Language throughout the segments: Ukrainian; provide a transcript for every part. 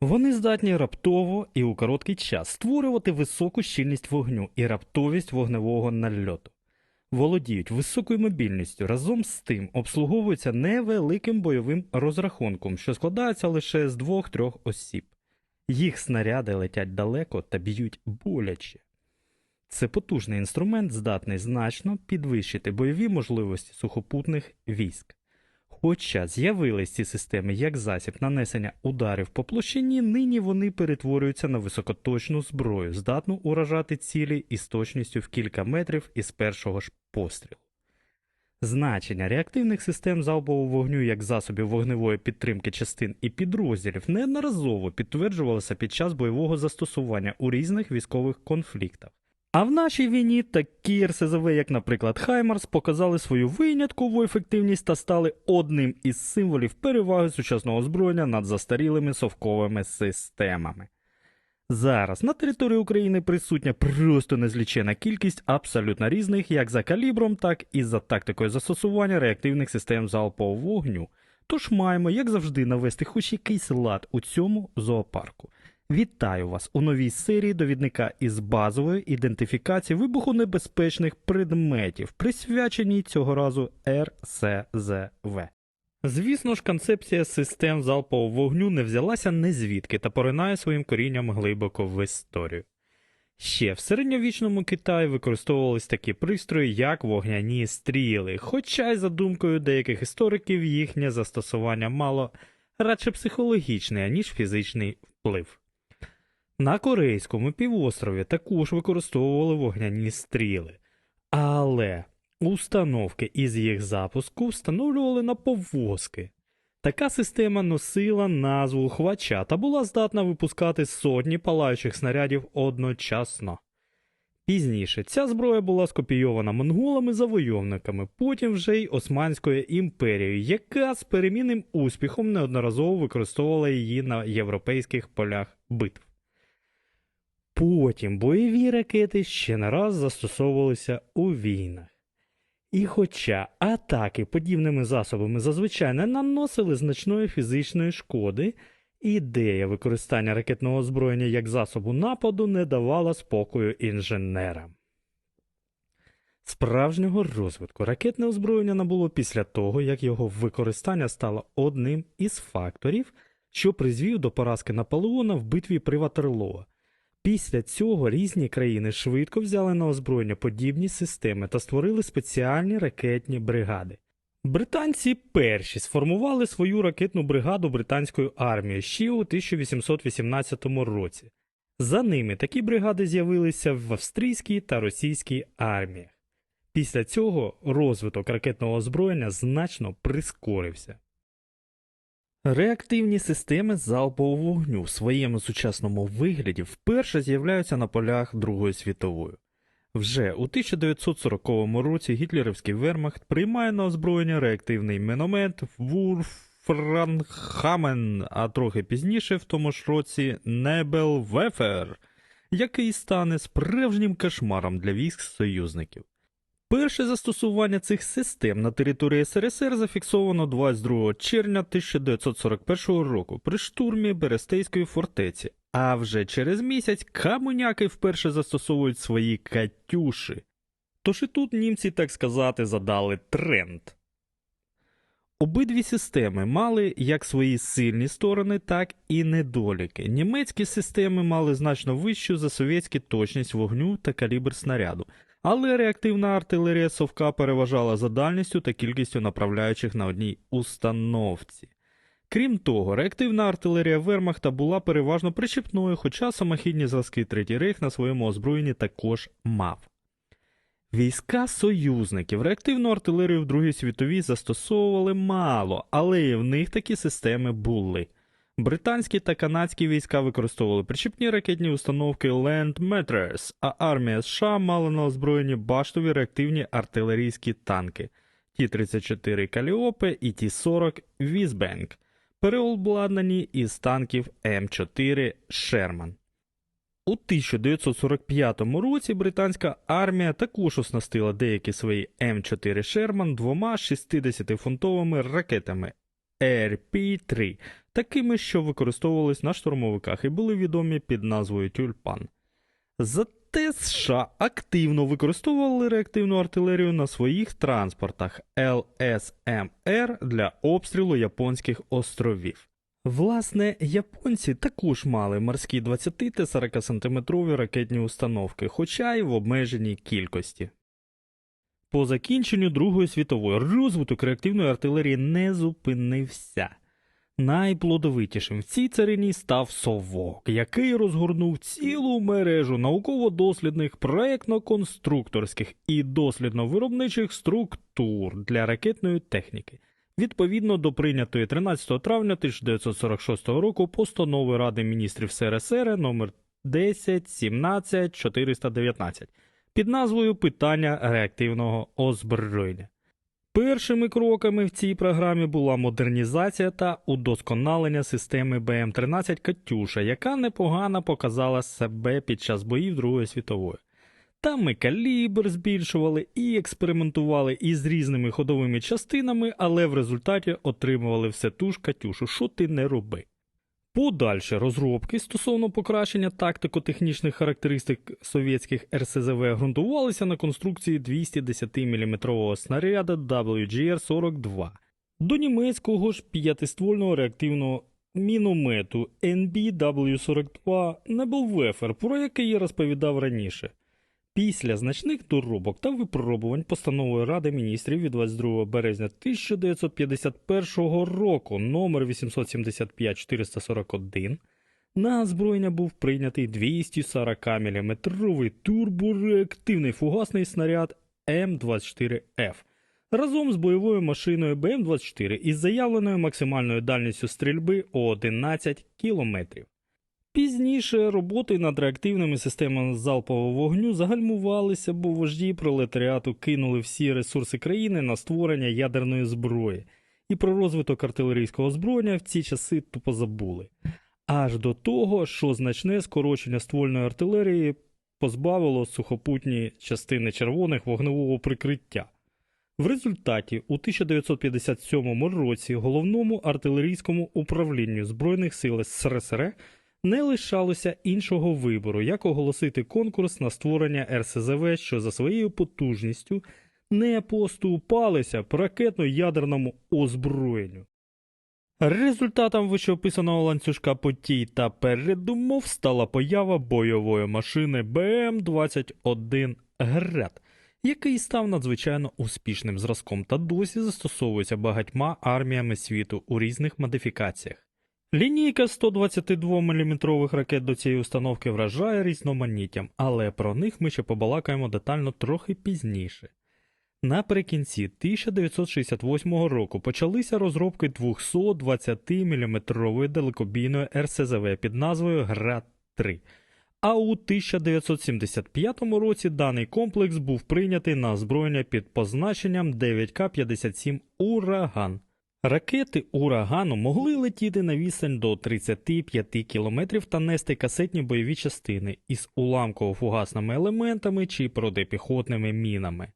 Вони здатні раптово і у короткий час створювати високу щільність вогню і раптовість вогневого нальоту. Володіють високою мобільністю, разом з тим обслуговуються невеликим бойовим розрахунком, що складається лише з двох-трьох осіб. Їх снаряди летять далеко та б'ють боляче. Це потужний інструмент, здатний значно підвищити бойові можливості сухопутних військ. Хоча з'явились ці системи як засіб нанесення ударів по площині, нині вони перетворюються на високоточну зброю, здатну уражати цілі із точністю в кілька метрів із першого ж пострілу. Значення реактивних систем залпового вогню як засобів вогневої підтримки частин і підрозділів неодноразово підтверджувалося під час бойового застосування у різних військових конфліктах. А в нашій війні такі РСЗВ, як, наприклад, Хаймарс, показали свою виняткову ефективність та стали одним із символів переваги сучасного озброєння над застарілими совковими системами. Зараз на території України присутня просто незлічена кількість абсолютно різних як за калібром, так і за тактикою застосування реактивних систем залпового вогню. Тож маємо, як завжди, навести хоч якийсь лад у цьому зоопарку. Вітаю вас у новій серії довідника із базової ідентифікації вибухонебезпечних предметів, присвяченій цього разу РСЗВ. Звісно ж, концепція систем залпового вогню не взялася не звідки та поринає своїм корінням глибоко в історію. Ще в середньовічному Китаї використовувались такі пристрої, як вогняні стріли, хоча й за думкою деяких істориків їхнє застосування мало радше психологічний, аніж фізичний вплив. На Корейському півострові також використовували вогняні стріли, але установки із їх запуску встановлювали на повозки. Така система носила назву хвача та була здатна випускати сотні палаючих снарядів одночасно. Пізніше ця зброя була скопійована монголами-завойовниками, потім вже й Османською імперією, яка з перемінним успіхом неодноразово використовувала її на європейських полях битв. Потім бойові ракети ще не раз застосовувалися у війнах. І хоча атаки подібними засобами зазвичай не наносили значної фізичної шкоди, ідея використання ракетного озброєння як засобу нападу не давала спокою інженерам. Справжнього розвитку ракетне озброєння набуло після того, як його використання стало одним із факторів, що призвів до поразки Наполеона в битві при Ватерлоо. Після цього різні країни швидко взяли на озброєння подібні системи та створили спеціальні ракетні бригади. Британці перші сформували свою ракетну бригаду британської армії ще у 1818 році. За ними такі бригади з'явилися в австрійській та російській арміях. Після цього розвиток ракетного озброєння значно прискорився. Реактивні системи залпового вогню в своєму сучасному вигляді вперше з'являються на полях Другої світової. Вже у 1940 році гітлерівський вермахт приймає на озброєння реактивний міномет Вурфранхамен, а трохи пізніше в тому ж році Небелвефер, який стане справжнім кошмаром для військ союзників. Перше застосування цих систем на території СРСР зафіксовано 22 червня 1941 року при штурмі Берестейської фортеці, а вже через місяць камуняки вперше застосовують свої катюші. Тож і тут німці, так сказати, задали тренд. Обидві системи мали як свої сильні сторони, так і недоліки. Німецькі системи мали значно вищу за совєтські точність вогню та калібр снаряду, але реактивна артилерія Совка переважала за дальністю та кількістю направляючих на одній установці. Крім того, реактивна артилерія Вермахта була переважно причіпною, хоча самохідні зразки Третій Рейх на своєму озброєнні також мав. Війська союзників реактивну артилерію в Другій світовій застосовували мало, але і в них такі системи були. Британські та канадські війська використовували причіпні ракетні установки Land Matters, а армія США мала на озброєнні баштові реактивні артилерійські танки Ті-34 Каліопе і Ті-40 Візбенк, переобладнані із танків М4 Шерман. У 1945 році британська армія також оснастила деякі свої М4 Шерман двома 60-фунтовими ракетами RP-3 та такими, що використовувались на штурмовиках і були відомі під назвою Тюльпан. Зате США активно використовували реактивну артилерію на своїх транспортах ЛСМР для обстрілу японських островів. Власне, японці також мали морські 20 та 40 сантиметрові ракетні установки, хоча й в обмеженій кількості. По закінченню Другої світової розвиток реактивної артилерії не зупинився. Найплодовитішим в цій царині став совок, який розгорнув цілу мережу науково-дослідних, проєктно-конструкторських і дослідно-виробничих структур для ракетної техніки. Відповідно до прийнятої 13 травня 1946 року постанови Ради міністрів СРСР номер 10 17 419 під назвою Питання реактивного озброєння. Першими кроками в цій програмі була модернізація та удосконалення системи БМ-13 Катюша, яка непогано показала себе під час боїв Другої світової. Там ми калібр збільшували і експериментували із різними ходовими частинами, але в результаті отримували все ту ж Катюшу, що ти не роби. Подальші розробки стосовно покращення тактико-технічних характеристик совєтських РСЗВ ґрунтувалися на конструкції 210 мм снаряда WGR-42 до німецького ж п'ятиствольного реактивного міномету NBW-42 Nebelwerfer, про який я розповідав раніше. Після значних доробок та випробувань постановою Ради міністрів від 22 березня 1951 року номер 875-441 на озброєння був прийнятий 240 мм турбореактивний фугасний снаряд М24Ф разом з бойовою машиною БМ-24 із заявленою максимальною дальністю стрільби у 11 кілометрів. Пізніше роботи над реактивними системами залпового вогню загальмувалися, бо вожді пролетаріату кинули всі ресурси країни на створення ядерної зброї, і про розвиток артилерійського озброєння в ці часи тупо забули. Аж до того, що значне скорочення ствольної артилерії позбавило сухопутні частини червоних вогневого прикриття. В результаті у 1957 році головному артилерійському управлінню Збройних сил СРСР не лишалося іншого вибору, як оголосити конкурс на створення РСЗВ, що за своєю потужністю не поступалися по ракетно-ядерному озброєнню. Результатом вищеописаного ланцюжка подій та передумов стала поява бойової машини БМ-21 «Град», який став надзвичайно успішним зразком та досі застосовується багатьма арміями світу у різних модифікаціях. Лінійка 122-мм ракет до цієї установки вражає різноманіттям, але про них ми ще побалакаємо детально трохи пізніше. Наприкінці 1968 року почалися розробки 220-мм далекобійної РСЗВ під назвою ГРАД-3, а у 1975 році даний комплекс був прийнятий на озброєння під позначенням 9К-57 Ураган. Ракети урагану могли летіти на відстань до 35 км та нести касетні бойові частини із уламково-фугасними елементами чи протипіхотними мінами.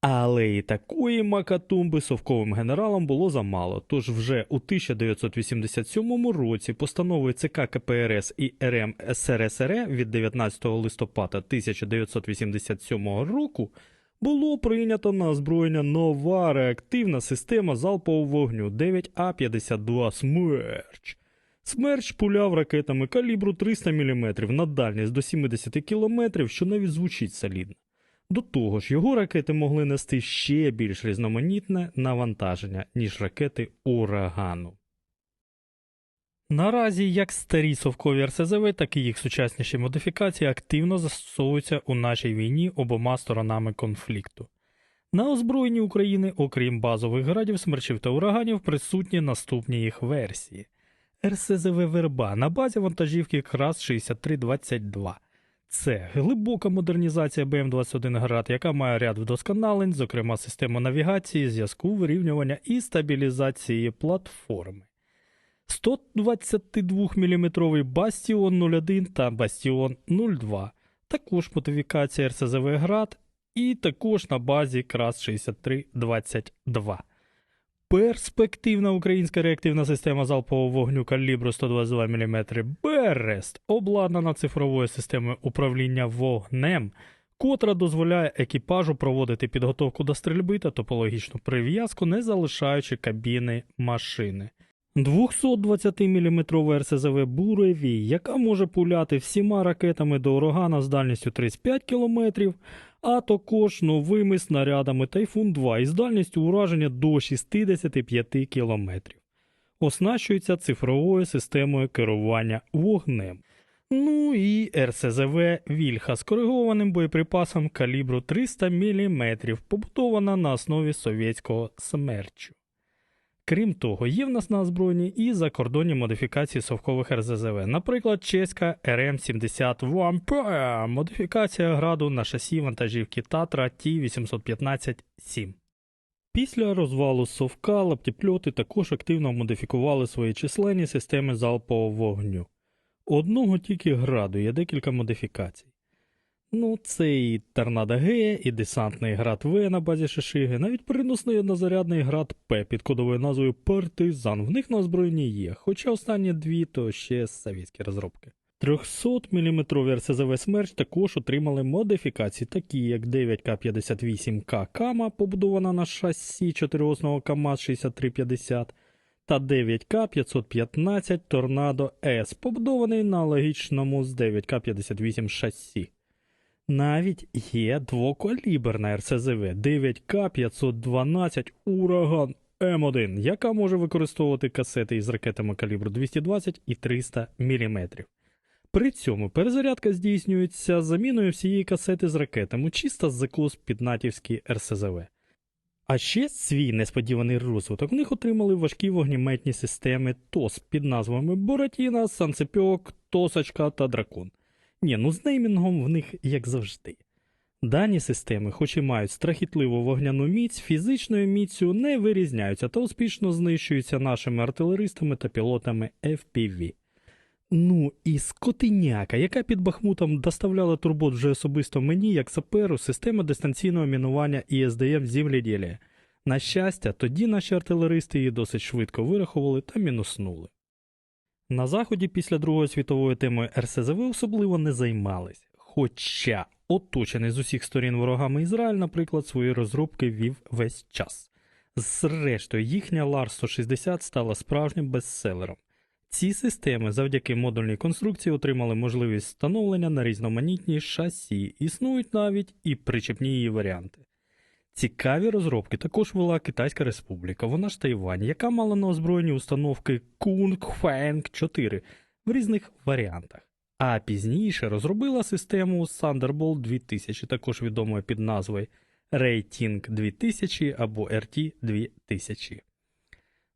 Але і такої макатумби совковим генералам було замало, тож вже у 1987 році постановою ЦК КПРС і РМ СРСР від 19 листопада 1987 року було прийнято на озброєння нова реактивна система залпового вогню 9А52 Смерч. Смерч пуляв ракетами калібру 300 мм на дальність до 70 км, що навіть звучить солідно. До того ж, його ракети могли нести ще більш різноманітне навантаження, ніж ракети урагану. Наразі як старі совкові РСЗВ, так і їх сучасніші модифікації активно застосовуються у нашій війні обома сторонами конфлікту. На озброєнні України, окрім базових градів, смерчів та ураганів, присутні наступні їх версії: РСЗВ Верба на базі вантажівки КРАС 6322. Це глибока модернізація БМ-21 Град, яка має ряд вдосконалень, зокрема систему навігації, зв'язку, вирівнювання і стабілізації платформи. 122-мм Бастіон 01 та Бастіон 02, також модифікація РСЗВ Град і також на базі КРАС 6322. Перспективна українська реактивна система залпового вогню калібру 122 мм Берест обладнана цифровою системою управління вогнем, котра дозволяє екіпажу проводити підготовку до стрільби та топологічну прив'язку, не залишаючи кабіни машини. 220-мм РСЗВ Буревій, яка може пуляти всіма ракетами до урагана з дальністю 35 км, а також новими снарядами Тайфун 2 із дальністю ураження до 65 км. Оснащується цифровою системою керування вогнем. Ну і РСЗВ Вільха з коригованим боєприпасом калібру 300 мм, побудована на основі совєтського смерчу. Крім того, є в нас на озброєнні і закордонні модифікації совкових РЗЗВ, наприклад, чеська РМ-70 Vampire, модифікація граду на шасі вантажівки Татра Т-815-7. Після розвалу совка лаптіпльоти також активно модифікували свої численні системи залпового вогню. Одного тільки граду є декілька модифікацій. Ну, це і Торнадо Г, і десантний град В на базі Шишиги, навіть переносний однозарядний град П під кодовою назвою Партизан. В них на озброєнні є, хоча останні дві то ще совєтські розробки. 300-мм РСЗВ Смерч також отримали модифікації, такі як 9К58К Кама, побудована на шасі чотириосного КАМАЗ 6350, та 9К515 Торнадо С, побудований на аналогічному з 9К58 шасі. Навіть є двокаліберна РСЗВ 9К512 Ураган М1, яка може використовувати касети із ракетами калібру 220 і 300 мм. При цьому перезарядка здійснюється заміною всієї касети з ракетами, чисто з закус під РСЗВ. А ще свій несподіваний розвиток в них отримали важкі вогнеметні системи ТОС під назвами Буратіна, Санцепьок, Тосочка та Дракон. Ні, ну з неймінгом в них як завжди. Дані системи, хоч і мають страхітливу вогняну міць, фізичною міцю не вирізняються та успішно знищуються нашими артилеристами та пілотами FPV. Ну і скотиняка, яка під Бахмутом доставляла турбот вже особисто мені, як саперу, система дистанційного мінування ІСДМ земліділля. На щастя, тоді наші артилеристи її досить швидко вирахували та мінуснули. На заході після Другої світової теми РСЗВ особливо не займались, хоча оточений з усіх сторін ворогами Ізраїль, наприклад, свої розробки вів весь час. Зрештою, їхня лар 160 стала справжнім бестселером. Ці системи завдяки модульній конструкції отримали можливість встановлення на різноманітні шасі, існують навіть і причепні її варіанти. Цікаві розробки також вела Китайська Республіка, вона ж Тайвань, яка мала на озброєнні установки Feng 4 в різних варіантах. А пізніше розробила систему Thunderbolt 2000, також відомою під назвою Rating 2000 або RT 2000.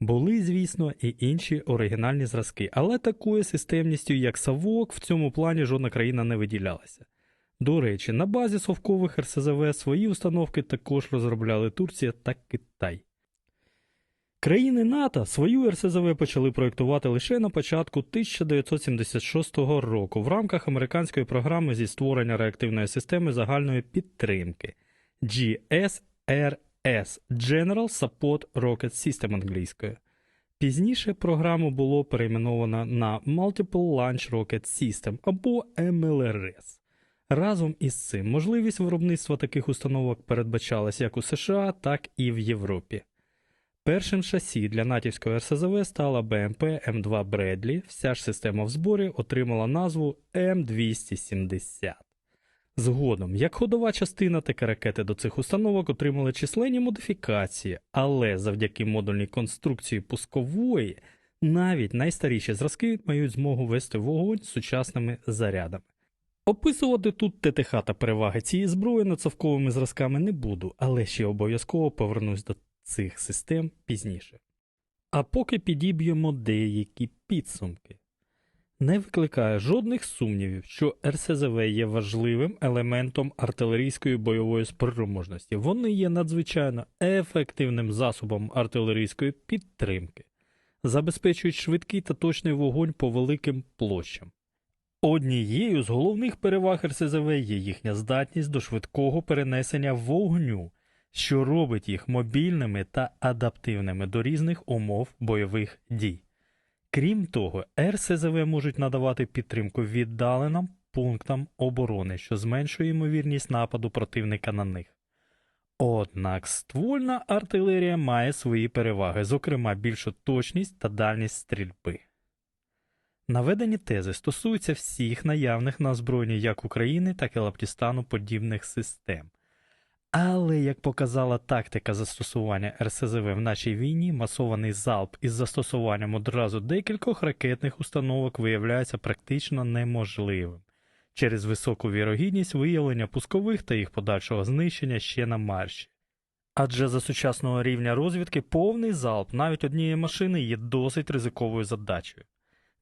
Були, звісно, і інші оригінальні зразки, але такою системністю, як Савок, в цьому плані жодна країна не виділялася. До речі, на базі совкових РСЗВ свої установки також розробляли Турція та Китай. Країни НАТО свою РСЗВ почали проєктувати лише на початку 1976 року в рамках американської програми зі створення реактивної системи загальної підтримки GSRS General Support Rocket System англійською. Пізніше програму було перейменовано на Multiple Launch Rocket System або MLRS. Разом із цим можливість виробництва таких установок передбачалась як у США, так і в Європі. Першим шасі для натівського РСЗВ стала БМП М2 Бредлі, вся ж система в зборі отримала назву М270. Згодом, як ходова частина, так і ракети до цих установок отримали численні модифікації, але завдяки модульній конструкції пускової навіть найстаріші зразки мають змогу вести вогонь з сучасними зарядами. Описувати тут ТТХ та переваги цієї зброї над совковими зразками не буду, але ще обов'язково повернусь до цих систем пізніше. А поки підіб'ємо деякі підсумки. Не викликає жодних сумнівів, що РСЗВ є важливим елементом артилерійської бойової спроможності. Вони є надзвичайно ефективним засобом артилерійської підтримки, забезпечують швидкий та точний вогонь по великим площам. Однією з головних переваг РСЗВ є їхня здатність до швидкого перенесення вогню. що робить їх мобільними та адаптивними до різних умов бойових дій. Крім того, РСЗВ можуть надавати підтримку віддаленим пунктам оборони, що зменшує ймовірність нападу противника на них. Однак ствольна артилерія має свої переваги, зокрема більшу точність та дальність стрільби. Наведені тези стосуються всіх наявних на озброєнні як України, так і Лаптістану подібних систем. Але, як показала тактика застосування РСЗВ в нашій війні, масований залп із застосуванням одразу декількох ракетних установок виявляється практично неможливим через високу вірогідність виявлення пускових та їх подальшого знищення ще на марші. Адже за сучасного рівня розвідки повний залп навіть однієї машини є досить ризиковою задачею.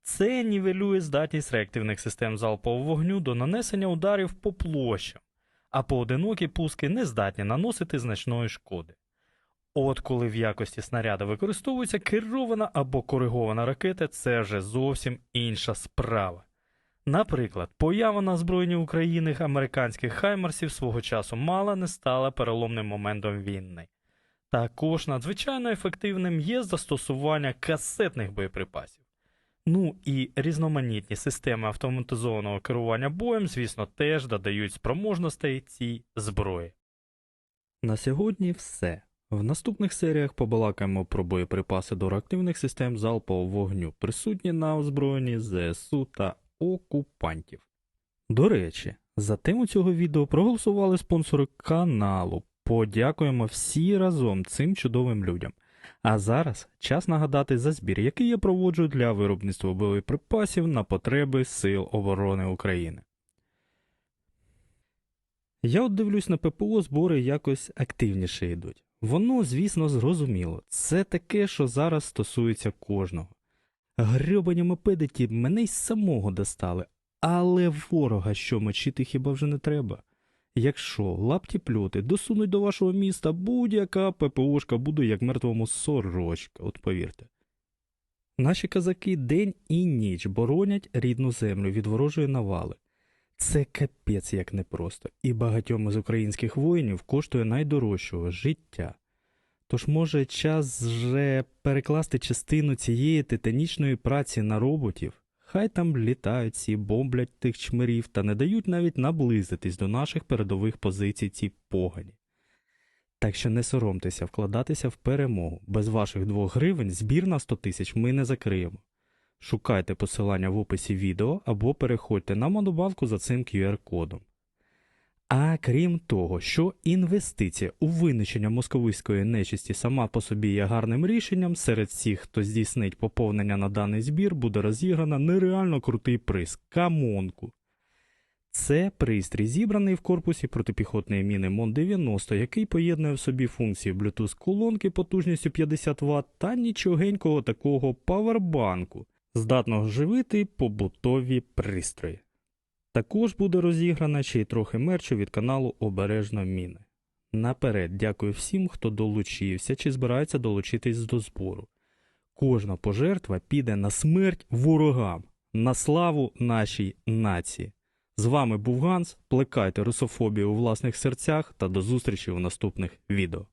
Це нівелює здатність реактивних систем залпового вогню до нанесення ударів по площам, а поодинокі пуски не здатні наносити значної шкоди. От коли в якості снаряда використовується керована або коригована ракета, це вже зовсім інша справа. Наприклад, поява на озброєнні України американських хаймарсів свого часу мало не стала переломним моментом війни. Також надзвичайно ефективним є застосування касетних боєприпасів. Ну і різноманітні системи автоматизованого керування боєм, звісно, теж додають спроможностей цій зброї. На сьогодні все. В наступних серіях побалакаємо про боєприпаси до реактивних систем залпового вогню, присутні на озброєнні ЗСУ та окупантів. До речі, за тему цього відео проголосували спонсори каналу. Подякуємо всі разом цим чудовим людям. А зараз час нагадати за збір, який я проводжу для виробництва боєприпасів на потреби Сил оборони України. Я от дивлюсь на ППО, збори якось активніше йдуть. Воно, звісно, зрозуміло. Це таке, що зараз стосується кожного. Грьобані мопеди ті мене й самого достали, але ворога що мочити хіба вже не треба. Якщо лапті плюти досунуть до вашого міста, будь-яка ППОшка буде як мертвому сорочка, от повірте. Наші казаки день і ніч боронять рідну землю від ворожої навали. Це капець як непросто, і багатьом із українських воїнів коштує найдорожчого життя. Тож, може, час вже перекласти частину цієї титанічної праці на роботів? Хай там літають ці, бомблять тих чмирів та не дають навіть наблизитись до наших передових позицій ці погані. Так що не соромтеся вкладатися в перемогу. Без ваших двох гривень збір на 100 тисяч ми не закриємо. Шукайте посилання в описі відео або переходьте на монобанку за цим QR-кодом. А крім того, що інвестиція у винищення московицької нечисті сама по собі є гарним рішенням, серед всіх, хто здійснить поповнення на даний збір, буде розіграна нереально крутий приз камонку. Це пристрій, зібраний в корпусі протипіхотної міни МОН-90, який поєднує в собі функції Bluetooth-колонки потужністю 50 Вт та нічогенького такого павербанку, здатного живити побутові пристрої. Також буде розіграна ще й трохи мерчу від каналу Обережно Міни. Наперед дякую всім, хто долучився чи збирається долучитись до збору. Кожна пожертва піде на смерть ворогам, на славу нашій нації. З вами був Ганс. Плекайте русофобію у власних серцях та до зустрічі у наступних відео.